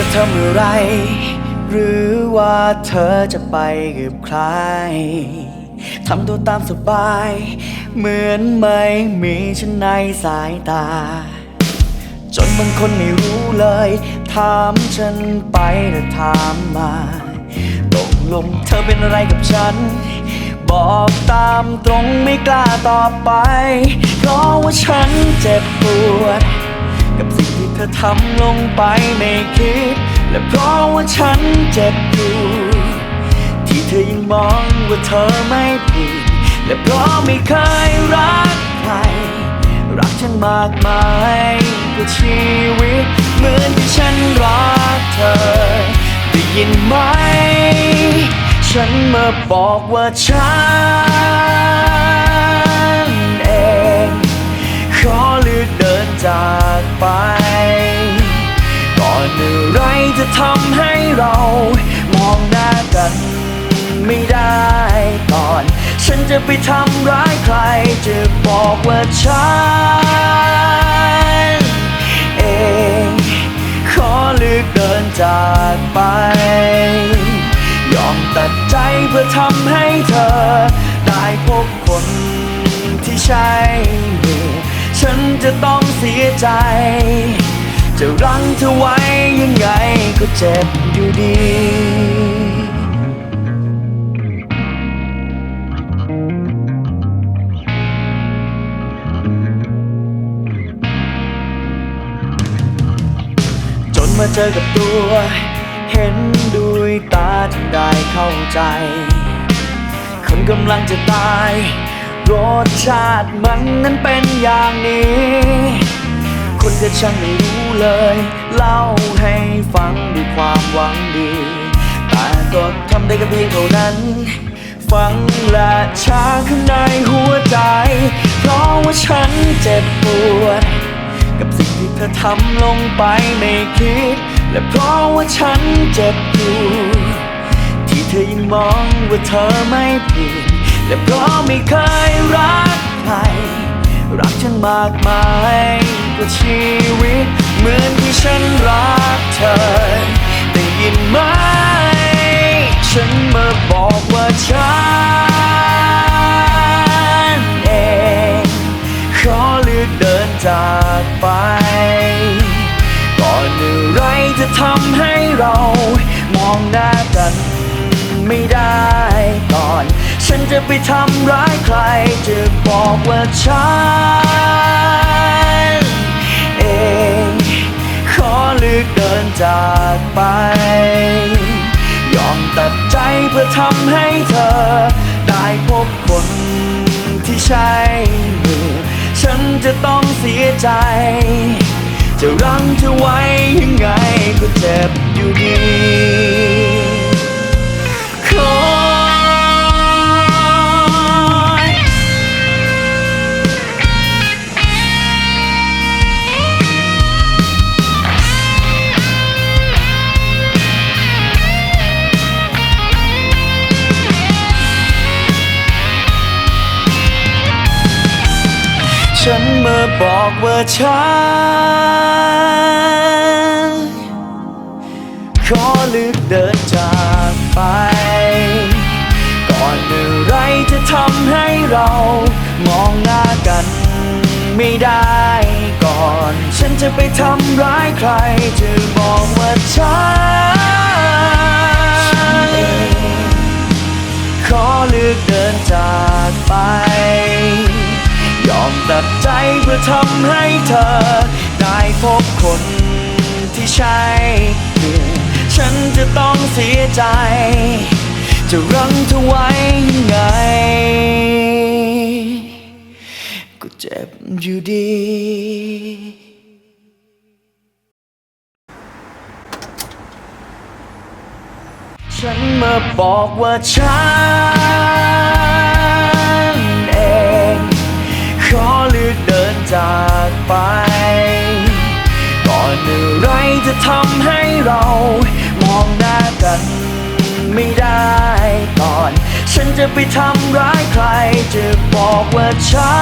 จะทำอะไร หรือว่าเธอจะไปกับใคร ทำตัวตามสบาย เหมือนไม่มีฉันในสายตา จนบางคนไม่รู้เลย ถามฉันไปและถามมาตกลงเธอเป็นอะไรกับฉัน บอกตามตรงไม่กล้าตอบไป เพราะว่าฉันเจ็บปวด ธอทำลงไปไม่คิด และเพราะว่าฉันเจ็บอยู่ที่เธอยังมองว่าเธอไม่ผิด และเพราะไม่เคยรักใคร รักฉันมากมายกว่าชีวิต เหมือนที่ฉันรักเธอ ได้ยินไหม ฉันมาบอกว่าฉัน จะทำให้เรา มองหน้ากันไม่ได้ก่อน ฉันจะไปทำร้ายใคร จะบอกว่าฉันเองขอเลือกเดินจากไป ยอมตัดใจเพื่อทำให้เธอ ได้พบคนที่ใช่ ฉันจะต้องเสียใจ จะรั้งเธอไว้ยังไงก็เจ็บอยู่ดีจนมาเจอกับตัว เห็นด้วยตาจึงได้เข้าใจ คนกำลังจะตาย รสชาติมันนั้นเป็นอย่างนี้ คนจะช่างไม่รู้ เลยเล่าให้ฟังด้วยความหวังดี แต่ก็ทำได้แค่เพียงเท่านั้น ฟังและชาข้างในหัวใจ เพราะว่าฉันเจ็บปวด กับสิ่งที่เธอทำลงไปไม่คิด และเพราะว่าฉันเจ็บอยู่ที่เธอยังมองว่าเธอไม่ผิดและเพราะไม่เคยรักใครรักฉันมากมายกว่าชีวิต เหมือนที่ฉันรักเธอ ได้ยินไหม ฉันมาบอกว่าฉันเอง ขอเลือกเดินจากไป ก่อนอะไรจะทำให้เรา มองหน้ากันไม่ได้ก่อน ฉันจะไปทำร้ายใคร จะบอกว่าฉัน เลือกเดินจากไป ยอมตัดใจเพื่อทำให้เธอ ได้พบคนที่ใช่ ฉันจะต้องเสียใจ ฉันมาบอกว่าฉันขอลือกเดินจากไป ก่อนอะไรจะทำให้เรามองหน้ากันไม่ได้ ก่อนฉันจะไปทำร้ายใครจะบอกว่าฉันขอลือกเดินจากไป ยอมตัดใจเพื่อทำให้เธอ ได้พบคนที่ใช่ฉันจะต้องเสียใจ จะรั้งเธอไว้ยังไง ก็เจ็บอยู่ดีฉันมาบอกว่าฉัน จะทำให้เรา มองหน้ากันไม่ได้ก่อน ฉันจะไปทำร้ายใคร จะบอกว่าฉั